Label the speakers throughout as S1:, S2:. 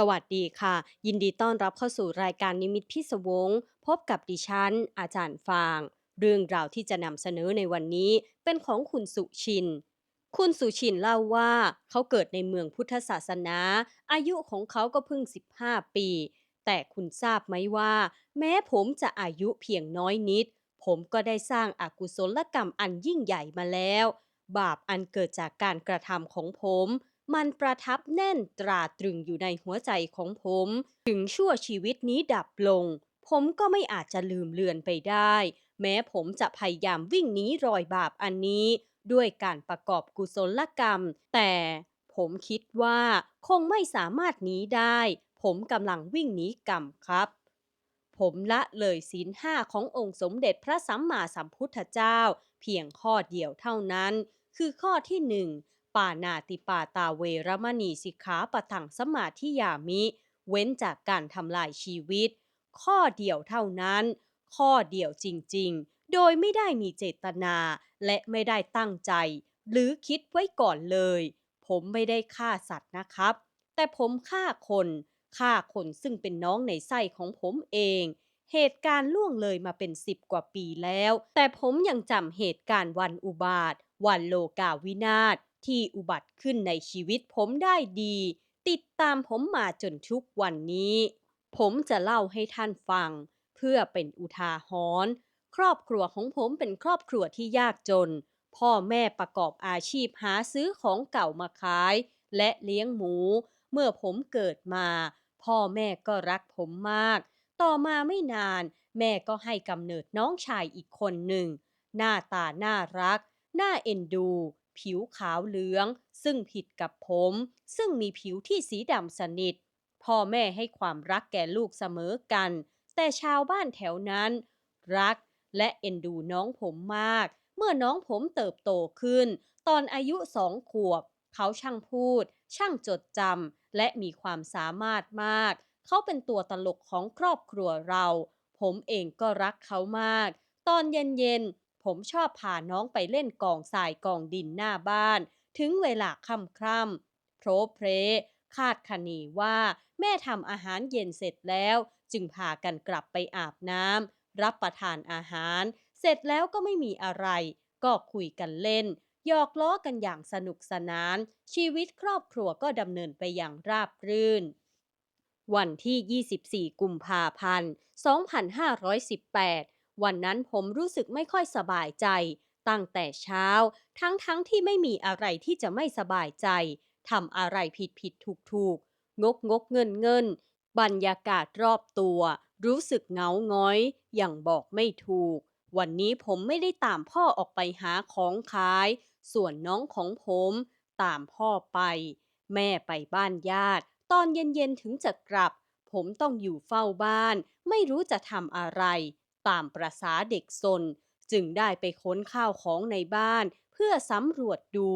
S1: สวัสดีค่ะ ยินดีต้อนรับเข้าสู่รายการนิมิตพิศวง พบกับดิฉัน อาจารย์ฟาง เรื่องราวที่จะนำเสนอในวันนี้เป็นของคุณสุชิน คุณสุชินเล่าว่า เขาเกิดในเมืองพุทธศาสนา อายุของเขาก็เพิ่ง 15 ปี แต่คุณทราบไหมว่า แม้ผมจะอายุเพียงน้อยนิด ผมก็ได้สร้างอากุศลกรรมอันยิ่งใหญ่มาแล้ว บาปอันเกิดจากการกระทำของผม มันประทับแน่นตราตรึงอยู่ในหัวใจของผม ถึงชั่วชีวิตนี้ดับลง ผมก็ไม่อาจจะลืมเลือนไปได้ แม้ผมจะพยายามวิ่งหนีรอยบาปอันนี้ ด้วยการประกอบกุศลกรรม แต่ผมคิดว่าคงไม่สามารถหนีได้ ผมกำลังวิ่งหนีกรรมครับผมละเลยศีลห้าขององค์สมเด็จพระสัมมาสัมพุทธเจ้า เพียงข้อเดียวเท่านั้น คือข้อที่หนึ่งานาติปาตาเวรมณีสิกขาปะทังสมาธิยามิ เว้นจากการทำลายชีวิต ข้อเดียวเท่านั้น ข้อเดียวจริงๆ โดยไม่ได้มีเจตนา และไม่ได้ตั้งใจ หรือคิดไว้ก่อนเลย ผมไม่ได้ฆ่าสัตว์นะครับ แต่ผมฆ่าคนฆ่าคนซึ่งเป็นน้องในไส้ของผมเอง เหตุการณ์ล่วงเลยมาเป็นสิบกว่าปีแล้ว แต่ผมยังจำเหตุการณ์วันอุบาท วันโลกาวินาศ ที่อุบัติขึ้นในชีวิตผมได้ดี ติดตามผมมาจนทุกวันนี้ ผมจะเล่าให้ท่านฟัง เพื่อเป็นอุทาหรณ์ครอบครัวของผมเป็นครอบครัวที่ยากจน พ่อแม่ประกอบอาชีพหาซื้อของเก่ามาขาย และเลี้ยงหมู เมื่อผมเกิดมา พ่อแม่ก็รักผมมาก ต่อมาไม่นาน แม่ก็ให้กำเนิดน้องชายอีกคนหนึ่ง หน้าตาน่ารัก น่าเอ็นดู ผิวขาวเหลือง ซึ่งผิดกับผม ซึ่งมีผิวที่สีดำสนิท พ่อแม่ให้ความรักแก่ลูกเสมอกัน แต่ชาวบ้านแถวนั้น รักและเอ็นดูน้องผมมาก เมื่อน้องผมเติบโตขึ้น ตอนอายุสองขวบ เขาช่างพูด ช่างจดจำและมีความสามารถมาก เขาเป็นตัวตลกของครอบครัวเรา ผมเองก็รักเขามาก ตอนเย็นๆ ผมชอบพาน้องไปเล่นกองทรายกองดินหน้าบ้าน ถึงเวลาค่ำคร่ำโพรเพรคาดคะเนว่าแม่ทำอาหารเย็นเสร็จแล้ว จึงพากันกลับไปอาบน้ำรับประทานอาหาร เสร็จแล้วก็ไม่มีอะไร ก็คุยกันเล่นหยอกล้อกันอย่างสนุกสนาน ชีวิตครอบครัวก็ดำเนินไปอย่างราบรื่น วันที่ 24 กุมภาพันธ์ 2518 วันนั้นผมรู้สึกไม่ค่อยสบายใจ ตั้งแต่เช้า ทั้งๆทที่ไม่มีอะไรที่จะไม่สบายใจทำอะไรผิดผิดถูกถูกงกงกเงินเงินบรรยากาศรอบตัว รู้สึกเหงาง้อย อย่างบอกไม่ถูก วันนี้ผมไม่ได้ตามพ่อออกไปหาของขาย ส่วนน้องของผมตามพ่อไป แม่ไปบ้านญาติ ตอนเย็นๆถึงจะกลับ ผมต้องอยู่เฝ้าบ้าน ไม่รู้จะทำอะไร ตามประษาเด็กซน จึงได้ไปค้นข้าวของในบ้าน เพื่อสำรวจดู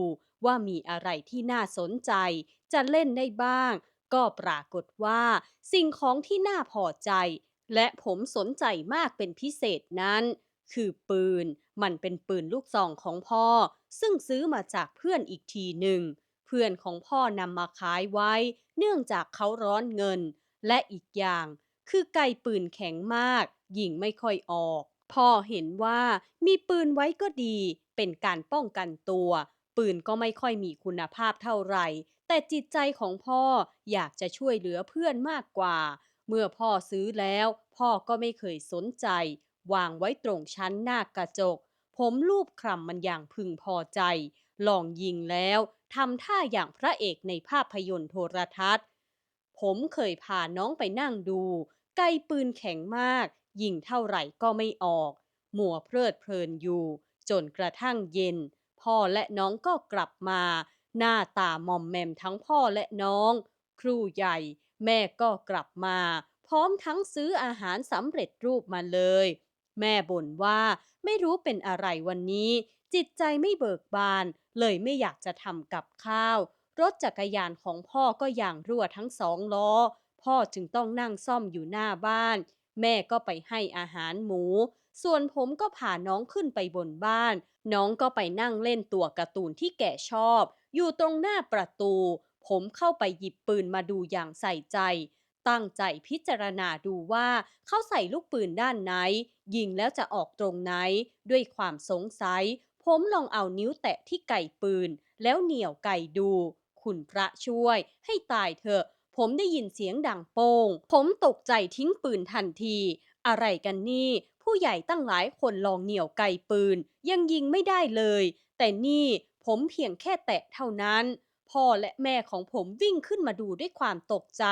S1: ว่ามีอะไรที่น่าสนใจ จะเล่นได้บ้าง ก็ปรากฏว่า สิ่งของที่น่าพอใจ และผมสนใจมากเป็นพิเศษนั้น คือปืน มันเป็นปืนลูกซองของพ่อ ซึ่งซื้อมาจากเพื่อนอีกทีหนึ่งเพื่อนของพ่อนำมาขายไว้ เนื่องจากเขาร้อนเงิน และอีกอย่าง คือไกปืนแข็งมาก ยิงไม่ค่อยออก พ่อเห็นว่ามีปืนไว้ก็ดี เป็นการป้องกันตัว ปืนก็ไม่ค่อยมีคุณภาพเท่าไหร่ แต่จิตใจของพ่ออยากจะช่วยเหลือเพื่อนมากกว่า เมื่อพ่อซื้อแล้ว พ่อก็ไม่เคยสนใจ วางไว้ตรงชั้นหน้ากระจก ผมลูบคลำมันอย่างพึงพอใจ ลองยิงแล้วทำท่าอย่างพระเอกในภาพยนตร์โทรทัศน์ ผมเคยพาน้องไปนั่งดู ไกลปืนแข็งมาก ยิงเท่าไหร่ก็ไม่ออก มัวเพลิดเพลินอยู่ จนกระทั่งเย็น พ่อและน้องก็กลับมา หน้าตามอมแมมทั้งพ่อและน้อง ครูใหญ่ แม่ก็กลับมา พร้อมทั้งซื้ออาหารสำเร็จรูปมาเลย แม่บ่นว่าไม่รู้เป็นอะไรวันนี้ จิตใจไม่เบิกบาน เลยไม่อยากจะทำกับข้าว รถจักรยานของพ่อก็อย่างรั่วทั้งสองล้อ พ่อจึงต้องนั่งซ่อมอยู่หน้าบ้าน แม่ก็ไปให้อาหารหมู ส่วนผมก็พาน้องขึ้นไปบนบ้าน น้องก็ไปนั่งเล่นตัวการ์ตูนที่แกชอบ อยู่ตรงหน้าประตู ผมเข้าไปหยิบปืนมาดูอย่างใส่ใจ ตั้งใจพิจารณาดูว่าเขาใส่ลูกปืนด้านไหน ยิงแล้วจะออกตรงไหน ด้วยความสงสัยผมลองเอานิ้วแตะที่ไก่ปืน แล้วเหนี่ยวไก่ดู คุณพระช่วย ให้ตายเถอะ ผมได้ยินเสียงดังโป้งผมตกใจทิ้งปืนทันที อะไรกันนี่ ผู้ใหญ่ตั้งหลายคนลองเหนี่ยวไกปืน ยังยิงไม่ได้เลย แต่นี่ผมเพียงแค่แตะเท่านั้น พ่อและแม่ของผมวิ่งขึ้นมาดูด้วยความตกใจ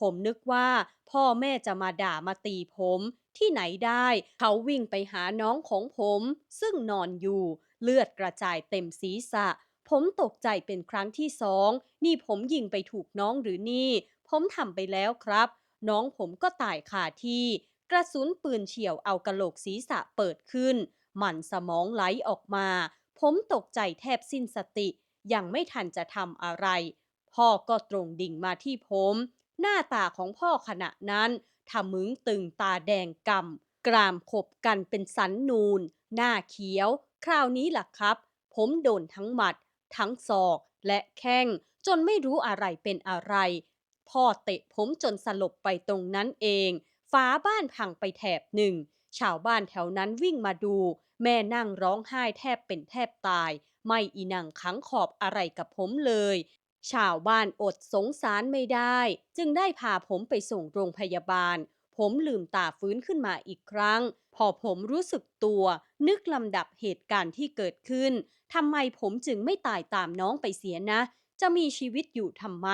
S1: ผมนึกว่า พ่อแม่จะมาด่ามาตีผม ที่ไหนได้ เขาวิ่งไปหาน้องของผม ซึ่งนอนอยู่ เลือดกระจายเต็มศีรษะ ผมตกใจเป็นครั้งที่สองนี่ผมยิงไปถูกน้องหรือนี่ ผมทำไปแล้วครับ น้องผมก็ตายคาที่ กระสุนปืนเฉียวเอากะโหลกศีรษะเปิดขึ้น มันสมองไหลออกมา ผมตกใจแทบสิ้นสติ ยังไม่ทันจะทำอะไร พ่อก็ตรงดิ่งมาที่ผม หน้าตาของพ่อขณะนั้นทะมึงตึงตาแดงกำกรามขบกันเป็นสันนูน หน้าเขียว คราวนี้ล่ะครับ ผมโดนทั้งหมัด ทั้งศอกและแข้ง จนไม่รู้อะไรเป็นอะไร พ่อเตะผมจนสลบไปตรงนั้นเองฝาบ้านพังไปแถบหนึ่ง ชาวบ้านแถวนั้นวิ่งมาดู แม่นั่งร้องไห้แทบเป็นแทบตาย ไม่อีนังขังขอบอะไรกับผมเลย ชาวบ้านอดสงสารไม่ได้ จึงได้พาผมไปส่งโรงพยาบาล ผมลืมตาฟื้นขึ้นมาอีกครั้ง พอผมรู้สึกตัว นึกลำดับเหตุการณ์ที่เกิดขึ้นทำไมผมจึงไม่ตายตามน้องไปเสียนะ จะมีชีวิตอยู่ทำไม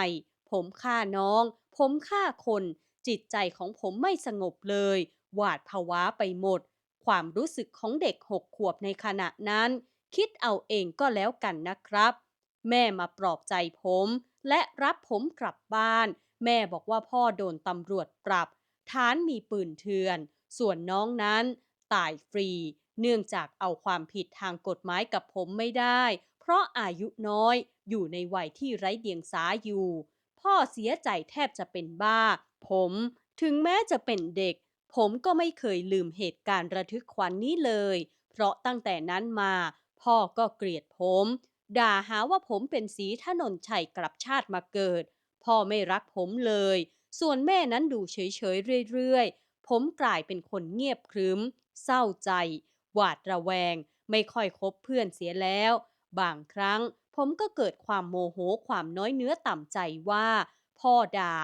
S1: ผมฆ่าน้อง ผมฆ่าคน จิตใจของผมไม่สงบเลย หวาดผวาไปหมด ความรู้สึกของเด็กหกขวบในขณะนั้น คิดเอาเองก็แล้วกันนะครับ แม่มาปลอบใจผม และรับผมกลับบ้าน แม่บอกว่าพ่อโดนตำรวจปรับ ฐานมีปืนเถื่อน ส่วนน้องนั้นตายฟรี เนื่องจากเอาความผิดทางกฎหมายกับผมไม่ได้ เพราะอายุน้อยอยู่ในวัยที่ไร้เดียงสาอยู่ พ่อเสียใจแทบจะเป็นบ้า ผมถึงแม้จะเป็นเด็ก ผมก็ไม่เคยลืมเหตุการณ์ระทึกขวัญนนี้เลย เพราะตั้งแต่นั้นมา พ่อก็เกลียดผม ด่าหาว่าผมเป็นสีถนนชัยกลับชาติมาเกิด พ่อไม่รักผมเลย ส่วนแม่นั้นดูเฉยๆเรื่อยๆ ผมกลายเป็นคนเงียบครึ้ม เศร้าใจ หวาดระแวง ไม่ค่อยคบเพื่อนเสียแล้ว บางครั้งผมก็เกิดความโมโหความน้อยเนื้อต่ำใจว่า พ่อด่า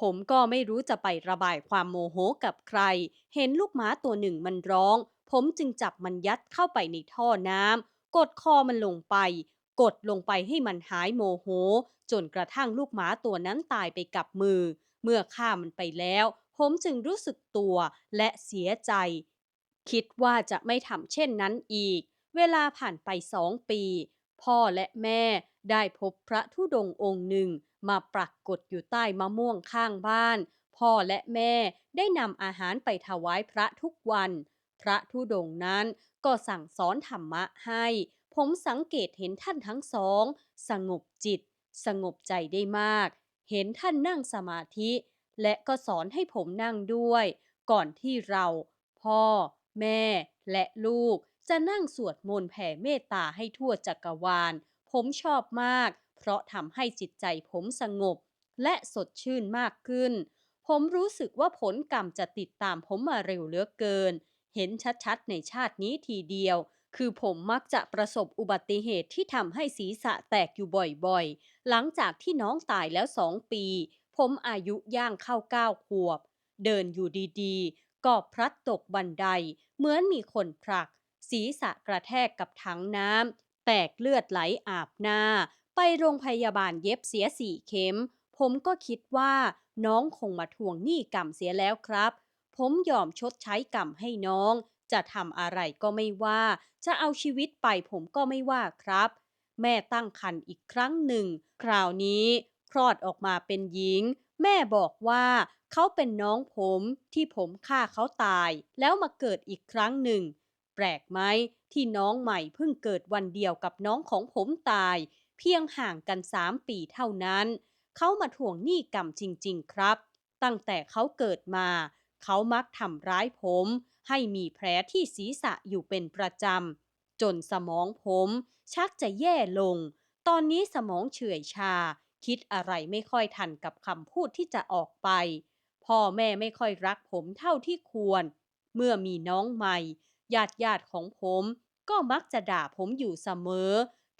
S1: ผมก็ไม่รู้จะไประบายความโมโหกับใคร เห็นลูกหมาตัวหนึ่งมันร้อง ผมจึงจับมันยัดเข้าไปในท่อน้ำกดคอมันลงไป กดลงไปให้มันหายโมโห จนกระทั่งลูกหมาตัวนั้นตายไปกับมือ เมื่อฆ่ามันไปแล้ว ผมจึงรู้สึกตัวและเสียใจ คิดว่าจะไม่ทำเช่นนั้นอีก เวลาผ่านไปสองปี พ่อและแม่ได้พบพระธุดงค์องค์หนึ่งมาปรากฏอยู่ใต้มะม่วงข้างบ้าน พ่อและแม่ได้นำอาหารไปถวายพระทุกวัน พระธุดงค์นั้นก็สั่งสอนธรรมะให้ ผมสังเกตเห็นท่านทั้งสอง สงบจิต สงบใจได้มาก เห็นท่านนั่งสมาธิ และก็สอนให้ผมนั่งด้วย ก่อนที่เรา พ่อ แม่ และลูก จะนั่งสวดมนต์แผ่เมตตาให้ทั่วจักรวาล ผมชอบมาก เพราะทำให้จิตใจผมสงบ และสดชื่นมากขึ้น ผมรู้สึกว่าผลกรรมจะติดตามผมมาเร็วเหลือเกิน เห็นชัดๆในชาตินี้ทีเดียวคือผมมักจะประสบอุบัติเหตุที่ทำให้ศีรษะแตกอยู่บ่อยๆ หลังจากที่น้องตายแล้วสองปี ผมอายุย่างเข้าเก้าขวบ เดินอยู่ดีๆ ก็พลัดตกบันได เหมือนมีคนผลัก ศีรษะกระแทกกับถังน้ำ แตกเลือดไหลอาบหน้า ไปโรงพยาบาลเย็บเสียสี่เข็ม ผมก็คิดว่าน้องคงมาทวงหนี้กรรมเสียแล้วครับ ผมยอมชดใช้กรรมให้น้อง จะทำอะไรก็ไม่ว่า จะเอาชีวิตไปผมก็ไม่ว่าครับ แม่ตั้งครรภ์อีกครั้งหนึ่ง คราวนี้ ลอดออกมาเป็นหญิง แม่บอกว่า เขาเป็นน้องผมที่ผมฆ่าเขาตาย แล้วมาเกิดอีกครั้งหนึ่ง แปลกไหมที่น้องใหม่เพิ่งเกิดวันเดียวกับน้องของผมตาย เพียงห่างกันสามปีเท่านั้น เขามาทวงหนี้กรรมจริง ๆ ครับ ตั้งแต่เขาเกิดมา เขามักทำร้ายผม ให้มีแผลที่ศีรษะอยู่เป็นประจำจนสมองผม ชักจะแย่ลง ตอนนี้สมองเฉื่อยชา คิดอะไรไม่ค่อยทันกับคำพูดที่จะออกไป พ่อแม่ไม่ค่อยรักผมเท่าที่ควร เมื่อมีน้องใหม่ญาติญาติของผมก็มักจะด่าผมอยู่เสมอ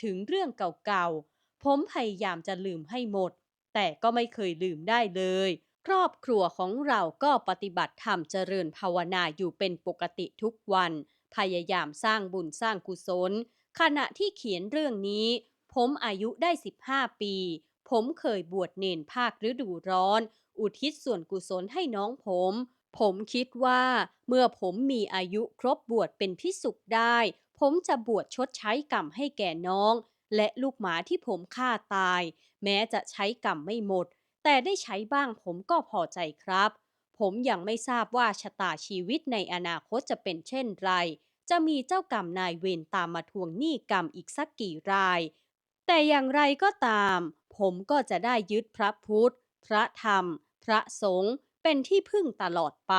S1: ถึงเรื่องเก่าๆ ผมพยายามจะลืมให้หมด แต่ก็ไม่เคยลืมได้เลย ครอบครัวของเราก็ปฏิบัติธรรมเจริญภาวนาอยู่เป็นปกติทุกวัน พยายามสร้างบุญสร้างกุศล ขณะที่เขียนเรื่องนี้ ผมอายุได้ 15 ปี ผมเคยบวชเนนภาคฤดูร้อน อุทิศส่วนกุศลให้น้องผม ผมคิดว่า เมื่อผมมีอายุครบบวชเป็นพิสุกได้ ผมจะบวชชดใช้กรรมให้แก่น้อง และลูกหมาที่ผมฆ่าตาย แม้จะใช้กรรมไม่หมด แต่ได้ใช้บ้างผมก็พอใจครับ ผมยังไม่ทราบว่าชะตาชีวิตในอนาคตจะเป็นเช่นไร จะมีเจ้ากรรมนายเวรตามมาทวงหนี้กรรมอีกสักกี่รายแต่อย่างไรก็ตาม ผมก็จะได้ยึดพระพุทธ พระธรรม พระสงฆ์เป็นที่พึ่งตลอดไป